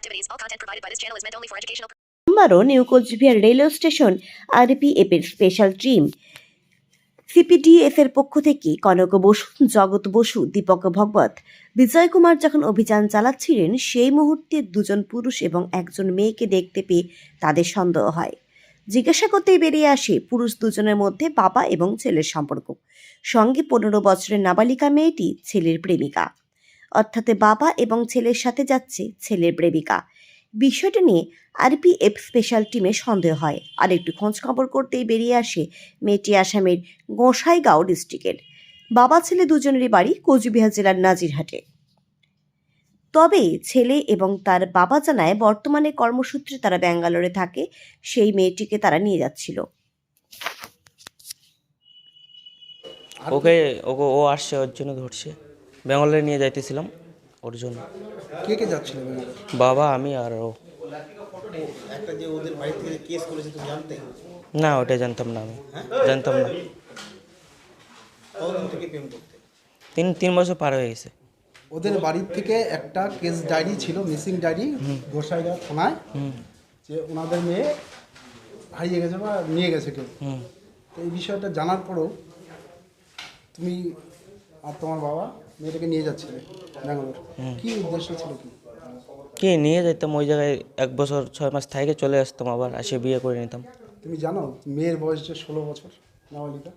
activities. All content provided by this channel is meant only for educational সোমবারও new Cooch Behar railway station RPF এর special team CPDS এর পক্ষ থেকে কনক বসু, জগৎ বসু, দীপক ভগবত, বিজয় কুমার যখন অভিযান চালাচ্ছিলেন, সেই মুহূর্তে দুজন পুরুষ এবং একজন মেয়েকে দেখতে পেয়ে তাদের সন্দেহ হয়। জিজ্ঞাসা করতেই বেরিয়ে আসে পুরুষ দুজনের মধ্যে বাবা এবং ছেলের সম্পর্ক। সঙ্গে পনেরো বছরের নাবালিকা মেয়েটি ছেলের প্রেমিকা। অর্থাৎ বাবা এবং ছেলের সাথে যাচ্ছে ছেলের প্রেমিকা। বিষয়টা নিয়ে আরপিএফ স্পেশাল টিমে সন্দেহ হয়। আর একটু খোঁজ খবর করতেই বেরিয়ে আসে মেয়েটি আসামের গোসাইগাঁও ডিস্ট্রিক্টের বাবা ছেলে দুজনেরই বাড়ি কোচবিহার জেলার নাজিরহাটে। তবে ছেলে এবং তার বাবা জানায় বর্তমানে কর্মসূত্রে তারা ব্যাঙ্গালোরে থাকে, সেই মেয়েটিকে তারা নিয়ে যাচ্ছিল। ওকে ওকে, ও আসছে, ওর জন্য ধরছে। ব্যাঙ্গালোরে নিয়ে যাইতেছিলাম ওর জন্য। কে কে যাচ্ছিল? বাবা আমি আর ও। একটা যে ওদের বাড়ি থেকে কেস করেছে তুমি জানতে? না ওটা জানতাম না আমি। জানতাম না। কতদিন থেকে প্রেম করতে? তিন তিন বছর পার হয়ে গেছে। ওদের বাড়ির থেকে একটা কেস ডায়েরি ছিল মিসিং ডায়েরি গোসাইগাঁও থানায় যে ওনাদের মেয়ে হারিয়ে গেছে বা নিয়ে গেছে কেউ। হুম। তো এই বিষয়টা জানার পরেও তুমি আর তোমার বাবা মেয়েটাকে নিয়ে যাচ্ছিলে ব্যাঙ্গালোর। কি উদ্দেশ্য ছিল কি? কি নিয়ে যেতাম ওই জায়গায় এক বছর ছয় মাস থেকে চলে আসতাম আবার আসে বিয়ে করে নিতাম। তুমি জানো মেয়ের বয়স যে ষোলো বছর নাবালিকা?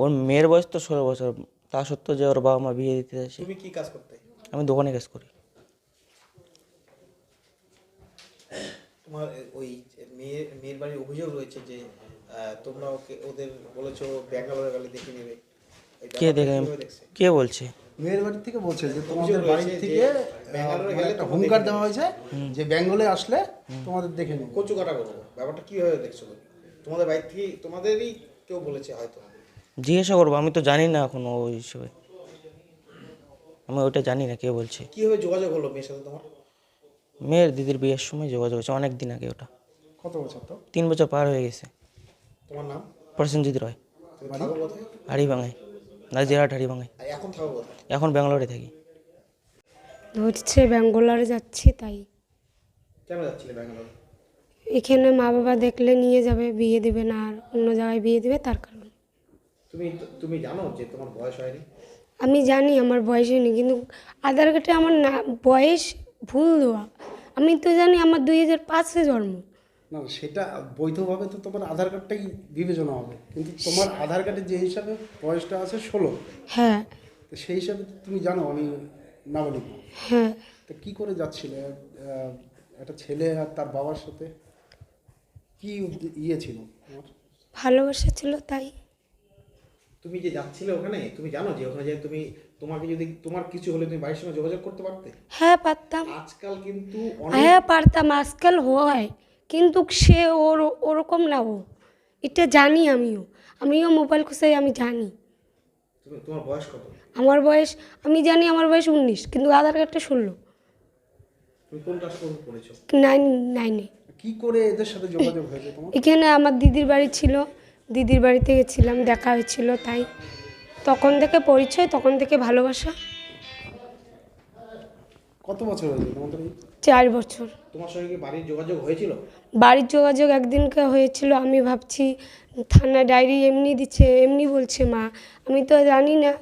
ওর মেয়ের বয়স তো ষোলো বছর তা সত্ত্বেও যে ওর বাবা মা বিয়ে দিতে যাচ্ছে তুমি কি কাজ করতে? আমি দোকানে কাজ করি। তোমার ওই মেয়ের মেয়ের বাড়ির অভিযোগ রয়েছে যে তোমরা ওকে ওদের বলেছ ব্যাঙ্গালোরে গেলে দেখে নেবে। কে দেখে কে বলছে? মেয়ের বাড়ি থেকে বলছে যে তোমাদের বাড়ি থেকে একটা হুঙ্কার দেওয়া হয়েছে যে বেঙ্গলে আসলে তোমাদের দেখে নেবে। কচু কাটা করব ব্যাপারটা কীভাবে দেখছ তোমাদের বাড়ি থেকে তোমাদেরই কেউ বলেছে হয়তো। জিজ্ঞাসা করব আমি তো জানি না এখন ওই হিসেবে। আমি ওইটা জানি না কে বলছে। কীভাবে যোগাযোগ হলো মেয়ের সাথে তোমার? মেয়ের দিদির বিয়ের সময় যোগাযোগ হয়েছে অনেক দিন আগে ওটা। কত বছর তো? তিন বছর পার হয়ে গেছে। তোমার নাম? প্রসেনজিৎ রয়। তুমি থাকো এখন থাকো এখন ব্যাঙ্গালোরে থাকি। হচ্ছে ব্যাঙ্গালোরে যাচ্ছি তাই। কেন যাচ্ছিলে ব্যাঙ্গালোর? এখানে মা বাবা দেখলে নিয়ে যাবে বিয়ে দেবে না আর অন্য জায়গায় বিয়ে দেবে তার কারণে। তুমি তুমি জানো যে তোমার বয়স হয়নি? আমি জানি আমার বয়স হয়নি কিন্তু আধার কার্ডে আমার না বয়স ভুল দেওয়া। আমি তো জানি আমার দুই হাজার পাঁচে জন্ম। না সেটা বৈধভাবে তো তোমার আধার কার্ডটাই বিবেচনা হবে। কিন্তু তোমার আধার কার্ডে যে হিসাবে বয়সটা আছে ষোলো হ্যাঁ। তো সেই হিসাবে তো তুমি জানো আমি নাবালিক। হ্যাঁ। তো কী করে যাচ্ছিলে? একটা ছেলে আর তার বাবার সাথে কি ইয়ে ছিল ভালোবাসা ছিল তাই। তুমি যে যাচ্ছিলে ওখানে তুমি জানো যে ওখানে যে তুমি তোমাকে যদি তোমার কিছু হলে তুমি বাড়ির সঙ্গে যোগাযোগ করতে পারতে? হ্যাঁ পারতাম। আজকাল কিন্তু অনেক হ্যাঁ পারতাম আজকাল হয়। কিন্তু সে ওর ওরকম না ও। এটা জানি আমিও। আমিও মোবাইল খুঁজে আমি জানি। তোমার বয়স কত? আমার বয়স আমি জানি আমার বয়স উনিশ কিন্তু আধার কার্ডটা ষোলো। নাইন নাইনে। কি করে এদের সাথে যোগাযোগ হয়েছে এখানে আমার দিদির বাড়ি ছিল। দিদির বাড়িতে গেছিলাম দেখা হয়েছিল তাই। তখন থেকে পরিচয় তখন থেকে ভালোবাসা। কত বছর হয়েছে তোমাদের? চার বছর। তোমার সঙ্গে কি বাড়ির যোগাযোগ হয়েছিল? বাড়ির যোগাযোগ একদিনকে হয়েছিল আমি ভাবছি থানা ডায়েরি এমনি দিচ্ছে এমনি বলছে মা আমি তো জানি না।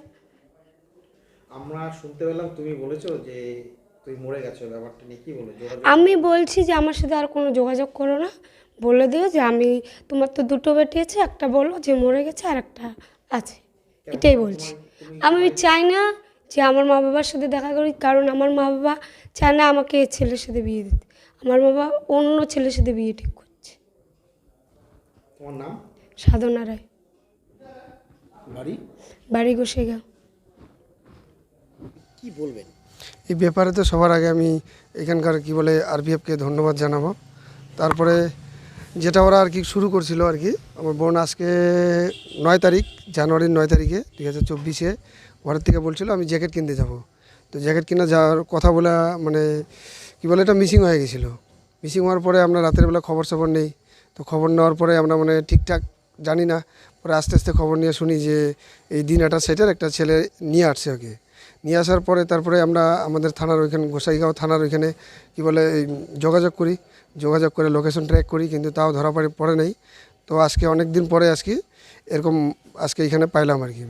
আমরা শুনতে পেলাম তুমি বলেছ যে তুমি মরে গেছো ব্যাপারটা নিয়ে কি বলে? যোগাযোগ আমি বলছি যে আমার সাথে আর কোনো যোগাযোগ করো না। বলে দিও যে আমি তোমার তো দুটো বেটি আছে একটা বলো যে মরে গেছে আর একটা আছে। এটাই বলছি। আমি চাই না যে আমার মা বাবার সাথে দেখা করি কারণ আমার মা বাবা চায় না আমাকে এ ছেলের সাথে বিয়ে দিতে। আমার বাবা অন্য ছেলের সাথে বিয়ে ঠিক করছে। তোমার নাম? সাধনা রায়। বাড়ি? বাড়ি গোসেগা কি বলবেন? এই ব্যাপারে তো সবার আগে আমি এখানকার কি বলে আরপিএফকে ধন্যবাদ জানাব। তারপরে যেটা ওরা আর কি শুরু করছিল আর কি আমার বোন আজকে নয় তারিখ জানুয়ারির নয় তারিখে দুই হাজার চব্বিশে ঘরের থেকে বলছিল, আমি জ্যাকেট কিনতে যাব। তো জ্যাকেট কিনা যাওয়ার কথা বলে মানে কি বলে, এটা মিসিং হয়ে গেছিল। মিসিং হওয়ার পরে আমরা রাতের বেলা খবর সবর নেই। তো খবর নেওয়ার পরে আমরা মানে ঠিকঠাক জানি না। পরে আস্তে আস্তে খবর নিয়ে শুনি যে, এই দিন একটা সেটের একটা ছেলে নিয়ে আসছে ওকে। নিয়ে আসার পরে তারপরে আমরা আমাদের থানার ওইখানে, গোসাইগাঁও থানার ওইখানে কি বলে যোগাযোগ করি। যোগাযোগ করে লোকেশন ট্র্যাক করি, কিন্তু তাও ধরা পড়ে পড়ে নেই। তো আজকে অনেক দিন পরে আজকে এরকম আজকে এখানে পাইলাম আর কি